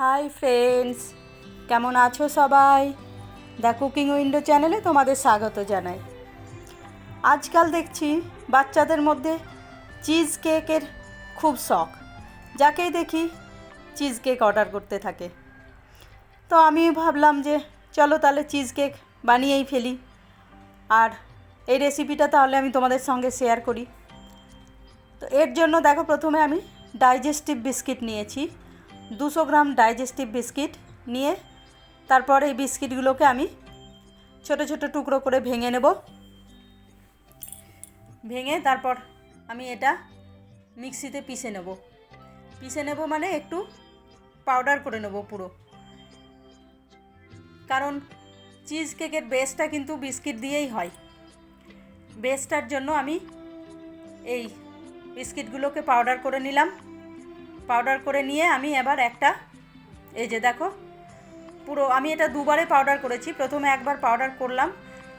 Hi friends কেমন আছো সবাই? দ্য কুকিং উইন্ডো চ্যানেলে তোমাদের স্বাগত জানাই। আজকাল দেখছি বাচ্চাদের মধ্যে চিজ কেকের খুব শখ। যাকেই দেখি চিজ কেক অর্ডার করতে থাকে। তো আমি ভাবলাম যে, চলো তাহলে চিজ কেক বানিয়েই ফেলি। আর এই রেসিপিটা তাহলে আমি তোমাদের সঙ্গে শেয়ার করি। তো এর জন্য দেখো প্রথমে আমি ডাইজেস্টিভ বিস্কিট নিয়েছি। দুশো গ্রাম ডাইজেস্টিভ বিস্কিট নিয়ে তারপর এই বিস্কিটগুলোকে আমি ছোট ছোট টুকরো করে ভেঙে নেব। ভেঙে তারপর আমি এটা মিক্সিতে পিষে নেব। পিষে নেব মানে একটু পাউডার করে নেব পুরো। কারণ চিজ কেকের বেসটা কিন্তু বিস্কিট দিয়েই হয়। বেসটার জন্য আমি এই বিস্কিটগুলোকে পাউডার করে নিলাম। পাউডার করে নিয়ে আমি এবার একটা, এই যে দেখো, পুরো আমি এটা দুবারে পাউডার করেছি। প্রথমে একবার পাউডার করলাম,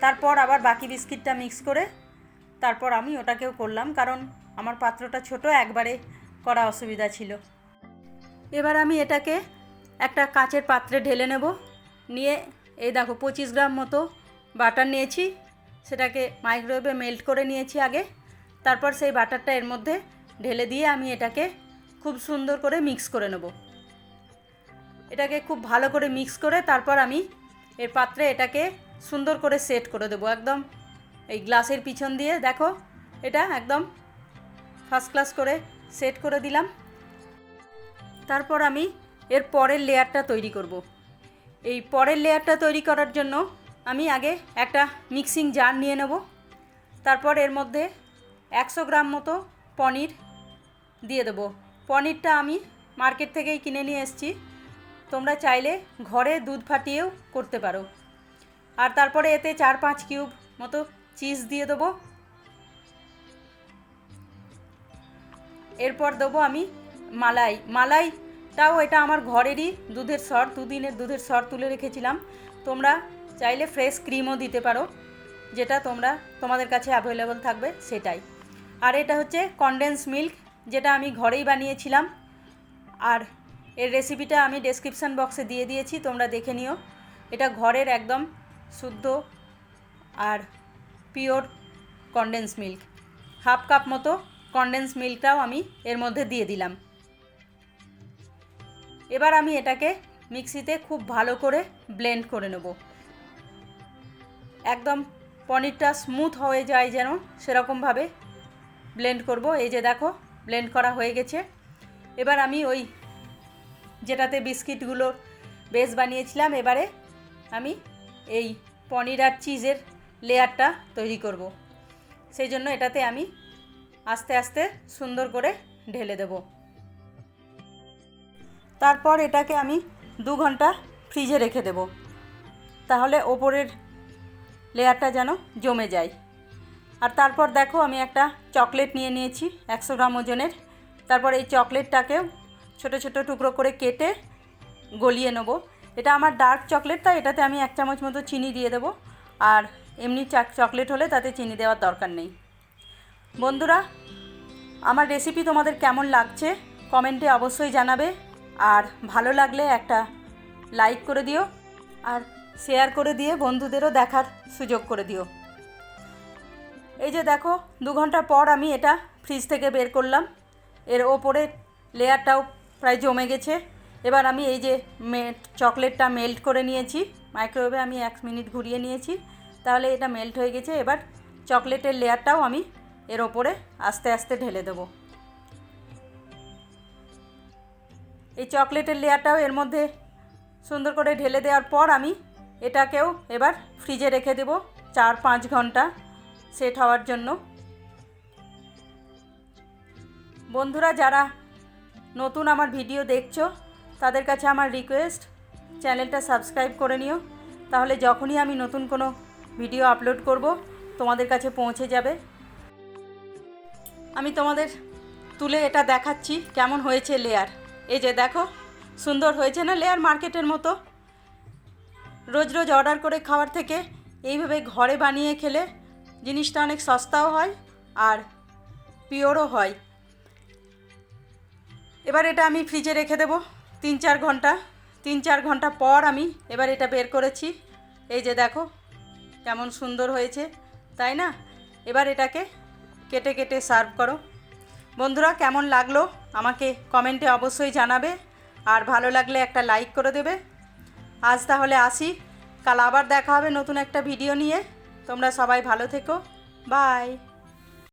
তারপর আবার বাকি বিস্কিটটা মিক্স করে তারপর আমি ওটাকেও করলাম, কারণ আমার পাত্রটা ছোট, একবারে করা অসুবিধা ছিল। এবার আমি এটাকে একটা কাচের পাত্রে ঢেলে নেব, নিয়ে এই দেখো পঁচিশ গ্রাম মতো বাটার নিয়েছি, সেটাকে মাইক্রোওয়েভে মেল্ট করে নিয়েছি আগে, তারপর সেই বাটারটা এর মধ্যে ঢেলে দিয়ে আমি এটাকে খুব সুন্দর করে মিক্স করে নেব। এটাকে খুব ভালো করে মিক্স করে তারপর আমি এর পাত্রে এটাকে সুন্দর করে সেট করে দেবো একদম। এই গ্লাসের পিছন দিয়ে, দেখো, এটা একদম ফার্স্ট ক্লাস করে সেট করে দিলাম। তারপর আমি এর পরের লেয়ারটা তৈরি করব। এই পরের লেয়ারটা তৈরি করার জন্য আমি আগে একটা মিক্সিং জার নিয়ে নেব। তারপর এর মধ্যে একশো গ্রাম মতো পনির দিয়ে দেবো। পনিরটা আমি মার্কেট থেকেই কিনে নিয়ে এসেছি। তোমরা চাইলে ঘরে দুধ ফাটিয়েও করতে পারো। আর তারপরে এতে চার পাঁচ কিউব মতো চিজ দিয়ে দেবো। এরপর দেবো আমি মালাই। মালাইটাও এটা আমার ঘরেরই দুধের সর, দুদিনের দুধের সর তুলে রেখেছিলাম। তোমরা চাইলে ফ্রেশ ক্রিমও দিতে পারো, যেটা তোমরা তোমাদের কাছে অ্যাভেলেবল থাকবে সেটাই। আর এটা হচ্ছে কনডেন্স মিল্ক যেটা আমি ঘরেই বানিয়েছিলাম। আর এর রেসিপিটা আমি ডেসক্রিপশান বক্সে দিয়ে দিয়েছি, তোমরা দেখে নিও। এটা ঘরের একদম শুদ্ধ আর pure condense milk half cup মতো কনডেন্স মিল্কটাও আমি এর মধ্যে দিয়ে দিলাম। এবার আমি এটাকে মিক্সিতে খুব ভালো করে ব্লেন্ড করে নেব। একদম পনিরটা স্মুথ হয়ে যায় যেন সেরকমভাবে ব্লেন্ড করব। এই যে দেখো ব্লেন্ড করা হয়ে গেছে। এবার আমি ওই যেটাতে বিস্কিটগুলো বেস বানিয়েছিলাম, এবারে আমি এই পনির আর চিজের লেয়ারটা তৈরি করব। সেই জন্য এটাতে আমি আস্তে আস্তে সুন্দর করে ঢেলে দেব। তারপর এটাকে আমি দু ঘণ্টা ফ্রিজে রেখে দেব। তাহলে ওপরের লেয়ারটা যেন জমে যায়। আর তারপর দেখো আমি একটা চকলেট নিয়ে নিয়েছি, একশো গ্রাম ওজনের। তারপর এই চকলেটটাকেও ছোট ছোট টুকরো করে কেটে গলিয়ে নেব। এটা আমার ডার্ক চকলেট, তাই এটাতে আমি এক চামচ মতো চিনি দিয়ে দেবো। আর এমনি চকলেট হলে তাতে চিনি দেওয়ার দরকার নেই। বন্ধুরা, আমার রেসিপি তোমাদের কেমন লাগছে কমেন্টে অবশ্যই জানাবে। আর ভালো লাগলে একটা লাইক করে দিও। আর শেয়ার করে দিয়ে বন্ধুদেরও দেখার সুযোগ করে দিও। এই যে দেখো, দু ঘণ্টা পর আমি এটা ফ্রিজ থেকে বের করলাম। এর ওপরে লেয়ারটাও প্রায় জমে গেছে। এবার আমি এই যে চকলেটটা মেল্ট করে নিয়েছি। মাইক্রোওয়েভে আমি এক মিনিট ঘুরিয়ে নিয়েছি। তাহলে এটা মেল্ট হয়ে গেছে। এবার চকলেটের লেয়ারটাও আমি এর ওপরে আস্তে আস্তে ঢেলে দেবো। এই চকলেটের লেয়ারটাও এর মধ্যে সুন্দর করে ঢেলে দেওয়ার পর আমি এটাকেও এবার ফ্রিজে রেখে দেবো। চার পাঁচ ঘণ্টা। সেট হওয়ার জন্য। বন্ধুরা, যারা নতুন আমার ভিডিও দেখছ, তাদের কাছে আমার রিকোয়েস্ট চ্যানেলটা সাবস্ক্রাইব করে নিও। তাহলে যখনই আমি নতুন কোনো ভিডিও আপলোড করব, তোমাদের কাছে পৌঁছে যাবে। আমি তোমাদের তুলে এটা দেখাচ্ছি, কেমন হয়েছে লেয়ার এই যে দেখো, সুন্দর হয়েছে না লেয়ার মার্কেটের মতো? রোজ রোজ অর্ডার করে খাওয়ার থেকে এইভাবে ঘরে বানিয়ে খেলে জিনিসটা অনেক সস্তাও হয় আর পিওরও হয়। এবার এটা আমি ফ্রিজে রেখে দেবো তিন চার ঘণ্টা। তিন চার ঘণ্টা পর আমি এবার এটা বের করেছি। এই যে দেখো, কেমন সুন্দর হয়েছে, তাই না? এবার এটাকে কেটে কেটে সার্ভ করো। বন্ধুরা, কেমন লাগল আমাকে কমেন্টে অবশ্যই জানাবে আর ভালো লাগলে একটা লাইক করে দেবে। আজ তাহলে আসি, কাল আবার দেখা হবে নতুন একটা ভিডিও নিয়ে। তোমরা সবাই ভালো থেকো। বাই।